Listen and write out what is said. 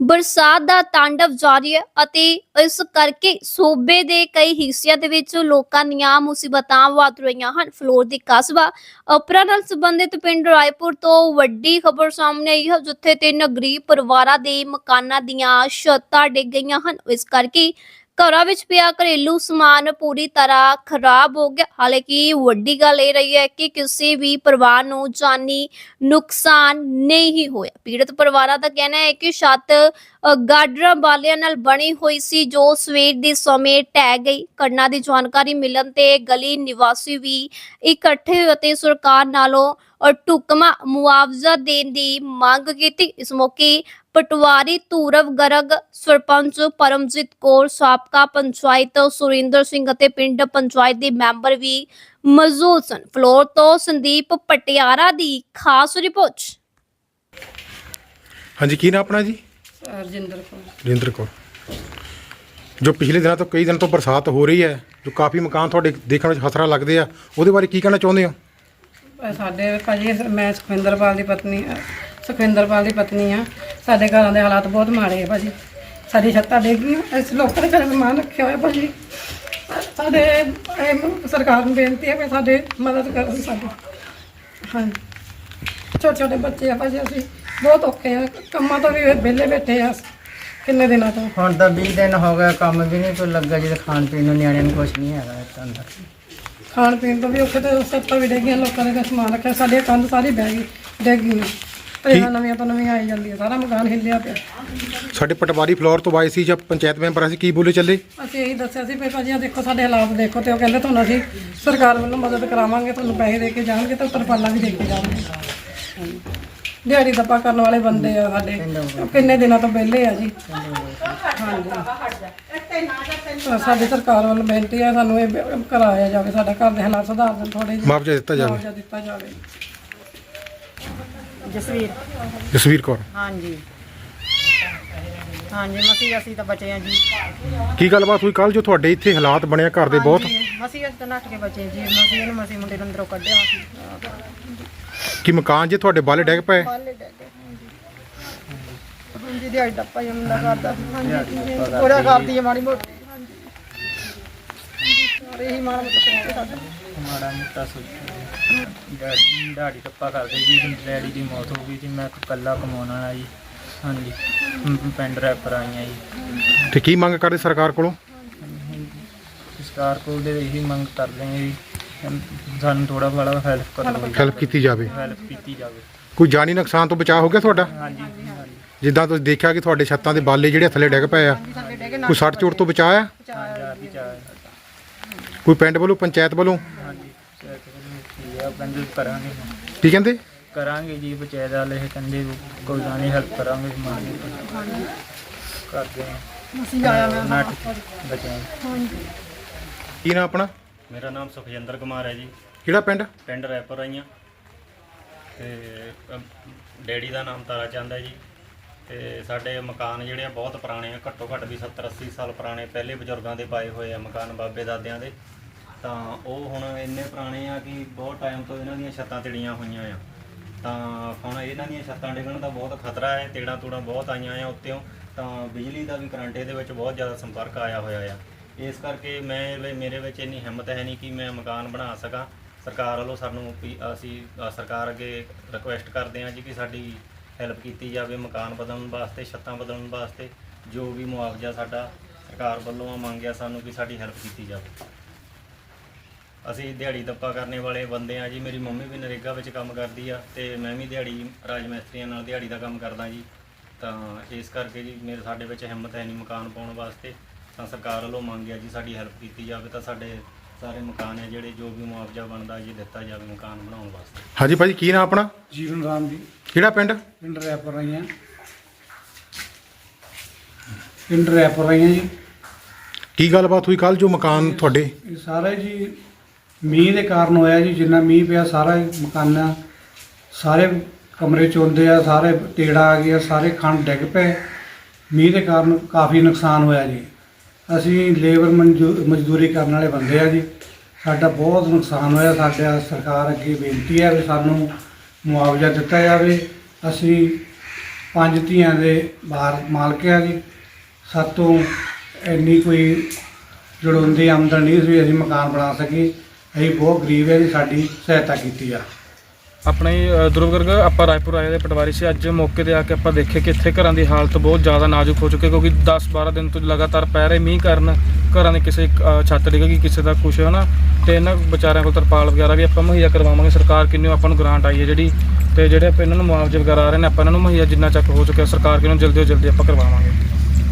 ਬਰਸਾਤ ਦਾ ਤਾਂਡਵ ਜਾਰੀ ਹੈ ਅਤੇ ਇਸ ਕਰਕੇ ਸੂਬੇ ਦੇ ਕਈ ਹਿੱਸਿਆਂ ਦੇ ਵਿੱਚ ਲੋਕਾਂ ਦੀਆਂ ਮੁਸੀਬਤਾਂ ਵੱਧ ਰਹੀਆਂ ਹਨ। ਫਲੋਰ ਦੀ ਕਸਬਾ ਅਪਰਾ ਨਾਲ ਸੰਬੰਧਿਤ ਪਿੰਡ ਰਾਏਪੁਰ ਤੋਂ ਵੱਡੀ ਖਬਰ ਸਾਹਮਣੇ ਆਈ ਹੈ, ਜਿੱਥੇ ਤਿੰਨ ਗਰੀਬ ਪਰਿਵਾਰਾਂ ਦੇ ਮਕਾਨਾਂ ਦੀਆਂ ਛੱਤਾਂ ਡਿੱਗ ਗਈਆਂ ਹਨ। ਇਸ ਕਰਕੇ ਘਰਾਂ ਵਿੱਚ ਪਿਆ ਘਰੇਲੂ ਸਮਾਨ ਪੂਰੀ ਤਰ੍ਹਾਂ ਖਰਾਬ ਹੋ ਗਿਆ। ਹਾਲਾਂਕਿ ਵੱਡੀ ਗੱਲ ਇਹ ਰਹੀ ਹੈ ਕਿ ਕਿਸੇ ਵੀ ਪਰਿਵਾਰ ਨੂੰ ਜਾਨੀ ਨੁਕਸਾਨ ਨਹੀਂ ਹੋਇਆ। ਪੀੜਤ ਪਰਿਵਾਰਾਂ ਦਾ ਕਹਿਣਾ ਹੈ ਕਿ ਛੱਤ ਗਾਡਰਾਂ ਵਾਲਿਆਂ ਨਾਲ ਬਣੀ ਹੋਈ ਸੀ, ਜੋ ਸਵੇਰ ਦੇ ਸਮੇਂ ਢਹਿ ਗਈ। ਘਟਨਾ ਦੀ ਜਾਣਕਾਰੀ ਮਿਲਣ ਤੇ ਗਲੀ ਨਿਵਾਸੀ ਵੀ ਇਕੱਠੇ ਹੋਏ ਅਤੇ ਸਰਕਾਰ ਨਾਲੋਂ ਅ, ਢੁਕਵਾਂ ਮੁਆਵਜ਼ਾ ਦੇਣ ਦੀ ਮੰਗ ਕੀਤੀ। ਇਸ ਮੌਕੇ ਪਟਵਾਰੀ ਧੂਰਵ ਗਰਗ ਸਰਪੰਚ ਪਰਮਜੀਤ ਕੌਰ ਸਾਬਕਾ ਪੰਚਾਇਤ ਸੁਰਿੰਦਰ ਸਿੰਘ ਅਤੇ ਪਿੰਡ ਪੰਚਾਇਤ ਦੇ ਮੈਂਬਰ ਵੀ ਮੌਜੂਦ ਸਨ। ਫਲੋਰ ਤੋਂ ਸੰਦੀਪ ਪਟਿਆਰਾ ਦੀ ਖਾਸ ਰਿਪੋਰਟ। ਹਾਂਜੀ ਕੀ ਨਾਮ ਆਪਣਾ ਜੀ? ਰਜਿੰਦਰ ਕੌਰ। ਰਿੰਦਰ ਕੌਰ। ਜੋ ਪਿਛਲੇ ਦਿਨਾਂ ਤੋਂ ਕਈ ਦਿਨ ਤੋਂ ਬਰਸਾਤ ਹੋ ਰਹੀ ਹੈ ਜੋ ਕਾਫੀ ਮਕਾਨ ਤੁਹਾਡੇ ਦੇਖਣ ਵਿੱਚ ਖਤਰਾ ਲੱਗਦੇ ਆ ਉਹਦੇ ਬਾਰੇ ਕੀ ਕਹਿਣਾ ਚਾਹੁੰਦੇ ਹੋ? ਸਾਡੇ ਭਾਜੀ ਮੈਂ ਸੁਖਵਿੰਦਰਪਾਲ ਦੀ ਪਤਨੀ ਅ, ਸੁਖਵਿੰਦਰਪਾਲ ਦੀ ਪਤਨੀ ਆ ਸਾਡੇ ਘਰਾਂ ਦੇ ਹਾਲਾਤ ਬਹੁਤ ਮਾੜੇ ਆ ਭਾਜੀ। ਸਾਡੀ ਛੱਤਾਂ ਡਿੱਗ ਗਈਆਂ ਇਸ ਲੋਕਾਂ ਦੇ ਘਰ ਮਹਿਮਾਨ ਰੱਖਿਆ ਹੋਇਆ ਭਾਜੀ। ਸਾਡੇ ਇਹ ਸਰਕਾਰ ਨੂੰ ਬੇਨਤੀ ਹੈ ਕਿ ਸਾਡੇ ਮਦਦ ਕਰਨ ਸਾਡੀ। ਹਾਂਜੀ ਛੋਟੇ ਛੋਟੇ ਬੱਚੇ ਆ ਭਾਜੀ ਅਸੀਂ ਬਹੁਤ ਔਖੇ ਆ। ਕੰਮਾਂ ਤੋਂ ਵੀ ਵਿਹਲੇ ਬੈਠੇ ਆ ਕਿੰਨੇ ਦਿਨਾਂ ਤੋਂ? ਹੁਣ ਤਾਂ 20 ਦਿਨ ਹੋ ਗਏ ਕੰਮ ਵੀ ਨਹੀਂ ਕੋਈ ਲੱਗਾ ਜਿਹਦੇ ਖਾਣ ਪੀਣ ਨੂੰ ਨਿਆਣਿਆਂ ਨੂੰ ਕੁਝ ਨਹੀਂ ਹੈਗਾ ਇੱਥੇ ਅੰਦਰ। ਖਾਣ ਪੀਣ ਤੋਂ ਵੀ ਔਖੇ ਤੇ ਸੱਤਾਂ ਵੀ ਡਿੱਗੀਆਂ ਲੋਕਾਂ ਦੇ ਘਰ ਸਮਾਨ ਰੱਖਿਆ ਸਾਡੇ ਕੰਧ ਸਾਰੀ ਬਹਿ ਗਈ ਡਿੱਗ ਗਈਆਂ। ਪਹਿਲਾਂ ਨਵੀਆਂ ਤੋਂ ਨਵੀਆਂ ਆਈ ਜਾਂਦੀਆਂ ਸਾਰਾ ਮਕਾਨ ਹਿੱਲਿਆ ਪਿਆ। ਸਾਡੇ ਪਟਵਾਰੀ ਫਲੋਰ ਤੋਂ ਆਏ ਸੀ ਜਾਂ ਪੰਚਾਇਤ ਮੈਂਬਰ ਅਸੀਂ ਕੀ ਬੋਲੇ ਚੱਲੇ? ਅਸੀਂ ਇਹੀ ਦੱਸਿਆ ਸੀ ਵੀ ਭਾਜੀ ਆਹ ਦੇਖੋ ਸਾਡੇ ਹਾਲਾਤ ਦੇਖੋ ਤੇ ਉਹ ਕਹਿੰਦੇ ਤੁਹਾਨੂੰ ਅਸੀਂ ਸਰਕਾਰ ਵੱਲੋਂ ਮਦਦ ਕਰਾਵਾਂਗੇ ਤੁਹਾਨੂੰ ਪੈਸੇ ਦੇ ਕੇ ਜਾਣਗੇ ਤੇ ਤਰਪਾਲਾਂ ਵੀ ਦੇ ਕੇ ਜਾਣਗੇ। ਦਿਹਾੜੀ ਦੱਪਾ ਕਰਨ ਵਾਲੇ ਬੰਦੇ ਆ ਸਾਡੇ। ਕਿੰਨੇ ਦਿਨਾਂ ਤੋਂ ਵਿਹਲੇ ਆ ਜੀ। ਹਾਂਜੀ। ਸਾਡੀ ਸਰਕਾਰ ਵੱਲੋਂ ਬੇਨਤੀ ਹੈ ਸਾਨੂੰ ਇਹ ਕਰਾਇਆ ਜਾਵੇ ਸਾਡਾ ਘਰ ਦੇ ਹਾਲਾਤ ਸੁਧਾਰ ਦੇਣ ਥੋੜੇ ਜਿਹੇ। ਮੁਆਵਜ਼ਾ ਦਿੱਤਾ ਜਾਵੇ। ਦਿੱਤਾ ਜਾਵੇ। ਜਸਵੀਰ। ਜਸਵੀਰ ਕੌਰ। ਹਾਂਜੀ। ਹਾਂਜੀ ਮਸੀ ਅਸੀਂ ਤਾਂ ਬਚੇ ਆ ਜੀ। ਕੀ ਗੱਲਬਾਤ ਹੋਈ? ਕੱਲ ਜੋ ਤੁਹਾਡੇ ਇੱਥੇ ਹਾਲਾਤ ਬਣਿਆ ਘਰ ਦੇ ਬਹੁਤ। ਮਸੀ ਅਸੀਂ ਤਾਂ ਨੱਠ ਕੇ ਬਚੇ ਜੀ। ਮਸੀ ਇਹਨੂੰ ਮਸੀ ਮੁੰਡੇ ਨੂੰ ਅੰਦਰੋਂ ਕੱਢਿਆ ਸੀ ਕਿ ਮਕਾਨ ਜੇ ਤੁਹਾਡੇ ਬਾਲੇ ਡਿੱਗ ਪਏ? ਪਾਲੇ ਡੇ ਹਾਂਜੀ। ਦਿਹਾੜੀ ਡੱਪਾ ਹੀ ਮੁੰਡਾ ਕਰਦਾ ਹਾਂਜੀ। ਥੋੜਾ ਕਰਦੀ ਹੈ ਮਾੜੀ ਮੋਟੀ ਹਾਂਜੀ। ਸਾਰੇ ਹੀ ਮਾੜਾ ਮੋਟਾ ਸਾਡਾ। ਮਾੜਾ ਮੋਟਾ ਸੋਚਿਆ ਦਾੜੀ ਟੱਪਾ ਕਰਦੇ ਜੀ ਡੈਡੀ ਦੀ ਮੌਤ ਹੋ ਗਈ ਮੈਂ ਇਕੱਲਾ ਕਮਾਉਣ ਵਾਲਾ ਜੀ। ਹਾਂਜੀ ਪਿੰਡ ਰੈਪਰ ਆਈਆਂ ਜੀ। ਤੇ ਕੀ ਮੰਗ ਕਰਦੇ ਸਰਕਾਰ ਕੋਲੋਂ? ਸਰਕਾਰ ਕੋਲ ਦੇ ਇਹੀ ਮੰਗ ਕਰਦੇ ਹਾਂ ਜੀ। ਸਾਨੂੰ ਥੋੜਾ ਬੜਾ ਹੈਲਪ ਕਰੋ। ਹੈਲਪ ਕੀਤੀ ਜਾਵੇ। ਹੈਲਪ ਕੀਤੀ ਜਾਵੇ। ਕੋਈ ਜਾਨੀ ਨੁਕਸਾਨ ਤੋਂ ਬਚਾਅ ਹੋ ਗਿਆ ਤੁਹਾਡਾ? ਹਾਂਜੀ ਹਾਂਜੀ ਜਿੱਦਾਂ ਤੁਸੀਂ ਦੇਖਿਆ ਕਿ ਤੁਹਾਡੇ ਛੱਤਾਂ ਦੇ ਬਾਲੇ ਜਿਹੜੇ ਥੱਲੇ ਡਿੱਗ ਪਏ ਆ ਕੋਈ ਸੱਟ ਚੋਟ ਤੋਂ ਬਚਾਅ ਆ? ਦੀ ਕੋਈ ਪਿੰਡ ਵੱਲੋਂ ਪੰਚਾਇਤ ਵੱਲੋਂ? ਹਾਂਜੀ ਕੀ ਆ ਬੰਦੇ ਕਰਾਂਗੇ। ਕੀ ਕਹਿੰਦੇ? ਕਰਾਂਗੇ ਜੀ ਪੰਚਾਇਤ ਵਾਲੇ ਇਹ ਕਹਿੰਦੇ ਕੋਈ ਨਹੀਂ ਹੈਲਪ ਕਰਾਂਗੇ ਮਾੜੀ ਕਰਦੇ ਹਾਂ ਮਸੀ ਆਇਆ ਮੈਂ ਬਚਿਆ ਕੀ ਨਾਮ ਆਪਣਾ? ਮੇਰਾ ਨਾਮ ਸੁਖਜਿੰਦਰ ਕੁਮਾਰ ਹੈ ਜੀ। ਕਿਹੜਾ ਪਿੰਡ? ਪਿੰਡ ਰੈਪਰ ਆਈਆਂ। ਤੇ ਅਮ, ਡੈਡੀ ਦਾ ਨਾਮ ਤਾਰਾ ਚੰਦ ਹੈ ਜੀ। ਤੇ ਸਾਡੇ ਮਕਾਨ ਜਿਹੜੇ ਆ ਬਹੁਤ ਪੁਰਾਣੇ ਆ ਘੱਟੋ ਘੱਟ ਵੀ 70 80 ਸਾਲ ਪੁਰਾਣੇ ਪਹਿਲੇ ਬਜ਼ੁਰਗਾਂ ਦੇ ਪਾਏ ਹੋਏ ਆ ਮਕਾਨ ਬਾਬੇ ਦਾਦਿਆਂ ਦੇ। ਤਾਂ ਉਹ ਹੁਣ ਇੰਨੇ ਪੁਰਾਣੇ ਆ ਕਿ ਬਹੁਤ ਟਾਈਮ ਤੋਂ ਇਹਨਾਂ ਦੀਆਂ ਛੱਤਾਂ ਤਿੜੀਆਂ ਹੋਈਆਂ ਆ। ਤਾਂ ਹੁਣ ਇਹਨਾਂ ਦੀਆਂ ਛੱਤਾਂ ਡਿੱਗਣ ਦਾ ਬਹੁਤ ਖਤਰਾ ਹੈ ਤੇੜਾਂ ਤੂੜਾਂ ਬਹੁਤ ਆਈਆਂ ਆ ਉੱਤੇੋਂ ਤਾਂ ਬਿਜਲੀ ਦਾ ਵੀ ਕਰੰਟ ਇਹਦੇ ਵਿੱਚ ਬਹੁਤ ਜ਼ਿਆਦਾ ਸੰਪਰਕ ਆਇਆ ਹੋਇਆ ਆ। ਇਸ ਕਰਕੇ ਮੈਂ ਵੀ- ਮੇਰੇ ਵਿੱਚ ਇੰਨੀ ਹਿੰਮਤ ਹੈ ਨਹੀਂ ਕਿ ਮੈਂ ਮਕਾਨ ਬਣਾ ਸਕਾਂ। ਸਰਕਾਰ ਵੱਲੋਂ ਸਾਨੂੰ ਵੀ ਅਸੀਂ ਅ, ਸਰਕਾਰ ਅੱਗੇ ਰਿਕੁਐਸਟ ਕਰਦੇ ਹਾਂ ਜੀ ਕਿ ਸਾਡੀ ਹੈਲਪ ਕੀਤੀ ਜਾਵੇ ਮਕਾਨ ਬਦਲਣ ਵਾਸਤੇ ਛੱਤਾਂ ਬਦਲਣ ਵਾਸਤੇ ਜੋ ਵੀ ਮੁਆਵਜ਼ਾ ਸਾਡਾ ਸਰਕਾਰ ਵੱਲੋਂ ਆ ਮੰਗਿਆ ਸਾਨੂੰ ਕਿ ਸਾਡੀ ਹੈਲਪ ਕੀਤੀ ਜਾਵੇ। ਅਸੀਂ ਦਿਹਾੜੀ ਦੱਪਾ ਕਰਨੇ ਵਾਲੇ ਬੰਦੇ ਆ ਜੀ ਮੇਰੀ ਮੰਮੀ ਵੀ ਨਰੇਗਾ ਵਿੱਚ ਕੰਮ ਕਰਦੀ ਆ ਤੇ ਮੈਂ ਵੀ ਦਿਹਾੜੀ ਰਾਜ ਮਿਸਤਰੀਆਂ ਨਾਲ ਦਿਹਾੜੀ ਦਾ ਕੰਮ ਕਰਦਾ ਜੀ। ਤਾਂ ਇਸ ਕਰਕੇ ਜੀ ਮੇਰੇ ਸਾਡੇ ਵਿੱਚ ਹਿੰਮਤ ਹੈ ਨਹੀਂ ਮਕਾਨ ਪਾਉਣ ਵਾਸਤੇ। ਤਾਂ ਸਰਕਾਰ ਵੱਲੋਂ ਮੰਗਿਆ ਜੀ ਸਾਡੀ ਹੈਲਪ ਕੀਤੀ ਜਾਵੇ ਤਾਂ ਸਾਡੇ ਸਾਰੇ ਮਕਾਨ ਹੈ ਜਿਹੜੇ ਜੋ ਵੀ ਮੁਆਵਜ਼ਾ ਬਣਦਾ ਜੀ ਦਿੱਤਾ ਜਾਵੇ ਮਕਾਨ ਬਣਾਉਣ ਵਾਸਤੇ। ਹਾਂਜੀ ਭਾਜੀ ਕੀ ਨਾਮ ਆਪਣਾ? ਜੀਵਨ ਰਾਮ ਜੀ। ਕਿਹੜਾ ਪਿੰਡ? ਪਿੰਡ ਰੈਪਰ ਰਹੀਆਂ ਪਿੰਡ ਰੈਪਰ ਰਹੀਆਂ ਜੀ। ਕੀ ਗੱਲਬਾਤ ਹੋਈ ਕੱਲ ਜੋ ਮਕਾਨ ਤੁਹਾਡੇ? ਇਹ ਸਾਰਾ ਜੀ ਮੀਂਹ ਦੇ ਕਾਰਨ ਹੋਇਆ ਜੀ ਜਿੰਨਾ ਮੀਂਹ ਪਿਆ ਸਾਰਾ ਹੀ ਮਕਾਨਾਂ ਸਾਰੇ ਕਮਰੇ ਚੋਂਦੇ ਆ ਸਾਰੇ ਟੇੜਾ ਆ ਗਿਆ ਸਾਰੇ ਖੰਡ ਡਿੱਗ ਪਏ। ਮੀਂਹ ਦੇ ਕਾਰਨ ਕਾਫੀ ਨੁਕਸਾਨ ਹੋਇਆ ਜੀ। ਅਸੀਂ ਲੇਬਰ ਮਨਜ਼ੂ- ਮਜ਼ਦੂਰੀ ਕਰਨ ਵਾਲੇ ਬੰਦੇ ਆ ਜੀ। ਸਾਡਾ ਬਹੁਤ ਨੁਕਸਾਨ ਹੋਇਆ, ਸਾਡਾ ਸਰਕਾਰ ਅੱਗੇ ਬੇਨਤੀ ਹੈ ਵੀ ਸਾਨੂੰ ਮੁਆਵਜ਼ਾ ਦਿੱਤਾ ਜਾਵੇ। ਅਸੀਂ ਪੰਜ ਧੀਆਂ ਦੇ ਬਾਹਰ ਮਾਲਕ ਆ ਜੀ। ਸਾਤੋਂ ਇੰਨੀ ਕੋਈ ਜੜੋਂਦੀ ਆਮਦਨ ਨਹੀਂ ਸੀ ਵੀ ਅਸੀਂ ਮਕਾਨ ਬਣਾ ਸਕੀਏ। ਅਸੀਂ ਬਹੁਤ ਗਰੀਬ ਹੈ ਜੀ, ਸਾਡੀ ਸਹਾਇਤਾ ਕੀਤੀ ਆ। ਆਪਣੇ ਧਰੁਵ ਗਰਗ ਆਪਾਂ ਰਾਏਪੁਰ ਆਏ ਦੇ ਪਟਵਾਰੀ ਸੀ। ਅੱਜ ਮੌਕੇ ਤੇ ਆ ਕੇ ਆਪਾਂ ਦੇਖੇ ਕਿ ਇੱਥੇ ਘਰਾਂ ਦੀ ਹਾਲਤ ਬਹੁਤ ਜ਼ਿਆਦਾ ਨਾਜ਼ੁਕ ਹੋ ਚੁੱਕੀ ਹੈ ਕਿਉਂਕਿ 10-12 ਦਿਨ ਤੋਂ ਲਗਾਤਾਰ ਪੈ ਰਹੇ ਮੀਂਹ ਕਾਰਨ ਘਰਾਂ ਦੇ ਕਿਸੇ ਅ, ਛੱਤ ਡਿੱਗ ਗਈ ਕਿਸੇ ਦਾ ਕੁਛ ਹੈ ਨਾ ਤੇ ਇਹਨਾਂ ਵਿਚਾਰਿਆਂ ਕੋਲ ਤਰਪਾਲ ਵਗੈਰਾ ਵੀ ਆਪਾਂ ਮੁਹੱਈਆ ਕਰਵਾਵਾਂਗੇ। ਸਰਕਾਰ ਕਿੰਨੇ ਆਪਾਂ ਨੂੰ ਗ੍ਰਾਂਟ ਆਈ ਹੈ ਜਿਹੜੀ ਤੇ ਜਿਹੜੇ ਆਪਾਂ ਇਹਨਾਂ ਨੂੰ ਮੁਆਵਜ਼ੇ ਵਗੈਰਾ ਆ ਰਹੇ ਨੇ ਆਪਾਂ ਇਹਨਾਂ ਨੂੰ ਮੁਹੱਈਆ ਜਿੰਨਾ ਚੱਕ ਹੋ ਚੁੱਕਿਆ ਸਰਕਾਰ ਕਿੰਨੂੰ ਜਲਦੀ ਤੋਂ ਜਲਦੀ ਆਪਾਂ ਕਰਵਾਵਾਂਗੇ।